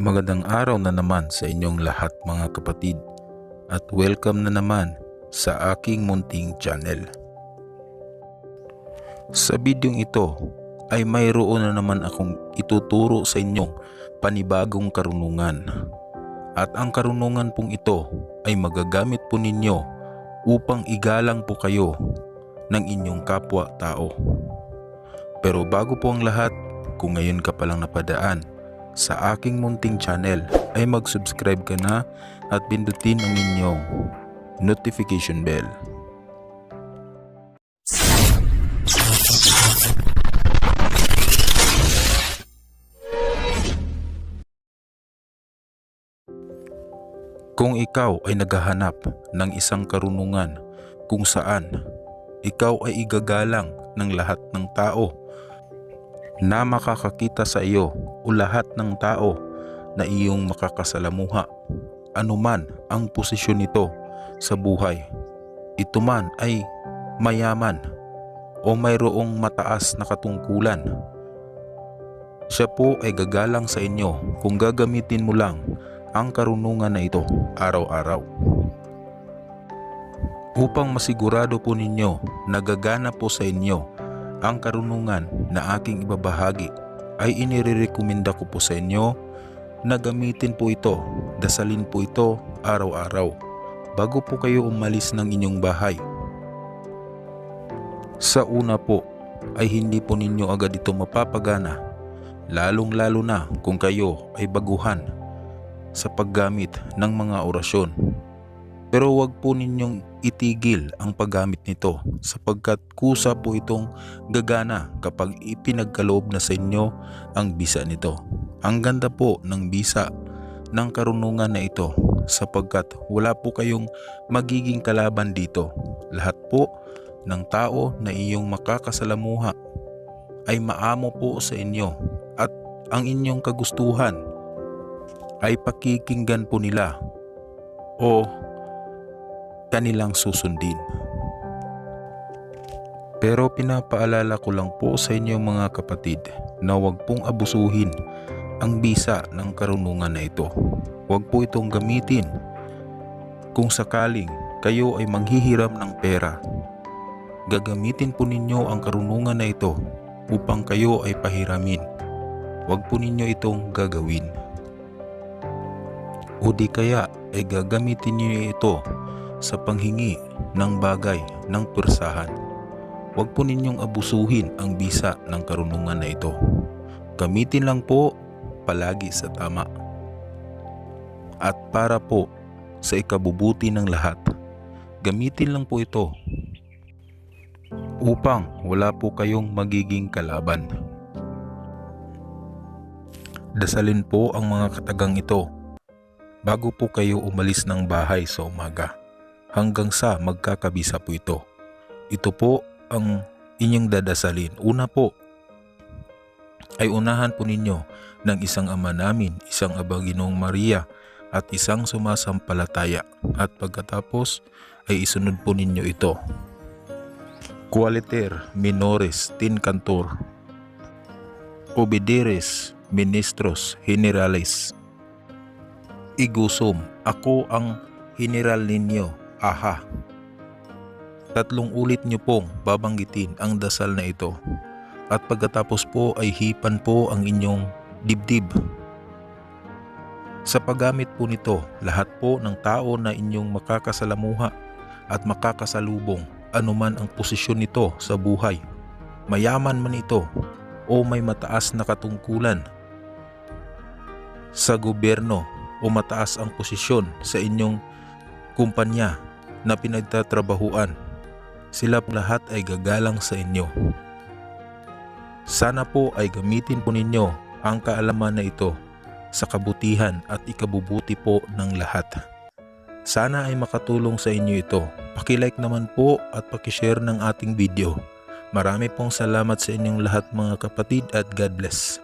Magandang araw na naman sa inyong lahat mga kapatid at welcome na naman sa aking munting channel. Sa bidyong ito ay mayroon na naman akong ituturo sa inyong panibagong karunungan. At ang karunungan pong ito ay magagamit po ninyo upang igalang po kayo ng inyong kapwa-tao. Pero bago po ang lahat, kung ngayon ka palang napadaan sa aking munting channel ay mag-subscribe ka na at pindutin ang inyong notification bell. Kung ikaw ay naghahanap ng isang karunungan kung saan ikaw ay igagalang ng lahat ng tao na makakakita sa iyo o lahat ng tao na iyong makakasalamuha anuman ang posisyon nito sa buhay. Ito man ay mayaman o mayroong mataas na katungkulan. Siya po ay gagalang sa inyo kung gagamitin mo lang ang karunungan na ito araw-araw. Upang masigurado po ninyo na gagana po sa inyo ang karunungan na aking ibabahagi ay inirerekomenda ko po sa inyo na gamitin po ito, dasalin po ito araw-araw bago po kayo umalis ng inyong bahay. Sa una po ay hindi po ninyo agad ito mapapagana lalong lalo na kung kayo ay baguhan sa paggamit ng mga orasyon. Pero huwag po ninyong itigil ang paggamit nito sapagkat kusa po itong gagana kapag ipinagkaloob na sa inyo ang bisa nito. Ang ganda po ng bisa ng karunungan na ito sapagkat wala po kayong magiging kalaban dito. Lahat po ng tao na iyong makakasalamuha ay maamo po sa inyo at ang inyong kagustuhan ay pakikinggan po nila o kanilang susundin. Pero pinapaalala ko lang po sa inyo mga kapatid na huwag pong abusuhin ang bisa ng karunungan na ito. Huwag po itong gamitin kung sakaling kayo ay manghihiram ng pera. Gagamitin po ninyo ang karunungan na ito upang kayo ay pahiramin. Huwag po ninyo itong gagawin. O di kaya ay gagamitin niyo ito sa panghingi ng bagay ng persahan. Huwag po ninyong abusuhin ang bisa ng karunungan na ito. Gamitin lang po palagi sa tama. At para po sa ikabubuti ng lahat, gamitin lang po ito upang wala po kayong magiging kalaban. Dasalin po ang mga katagang ito bago po kayo umalis ng bahay sa umaga hanggang sa magkakabisa po ito. Ito po ang inyong dadasalin. Una po ay unahan po ninyo ng isang ama namin, isang abaginoong Maria at isang sumasampalataya at pagkatapos ay isunod po ninyo ito. Qualiter minores tin cantor Obederes ministros generales Igusum, ako ang general ninyo, aha. Tatlong ulit niyo pong babanggitin ang dasal na ito at pagkatapos po ay hipan po ang inyong dibdib. Sa paggamit po nito, lahat po ng tao na inyong makakasalamuha at makakasalubong anuman ang posisyon nito sa buhay, mayaman man ito o may mataas na katungkulan sa gobyerno o mataas ang posisyon sa inyong kumpanya na pinagtatrabahuan, sila lahat ay gagalang sa inyo. Sana po ay gamitin po ninyo ang kaalaman na ito sa kabutihan at ikabubuti po ng lahat. Sana ay makatulong sa inyo ito. Pakilike naman po at pakishare ng ating video. Marami pong salamat sa inyong lahat mga kapatid at God bless.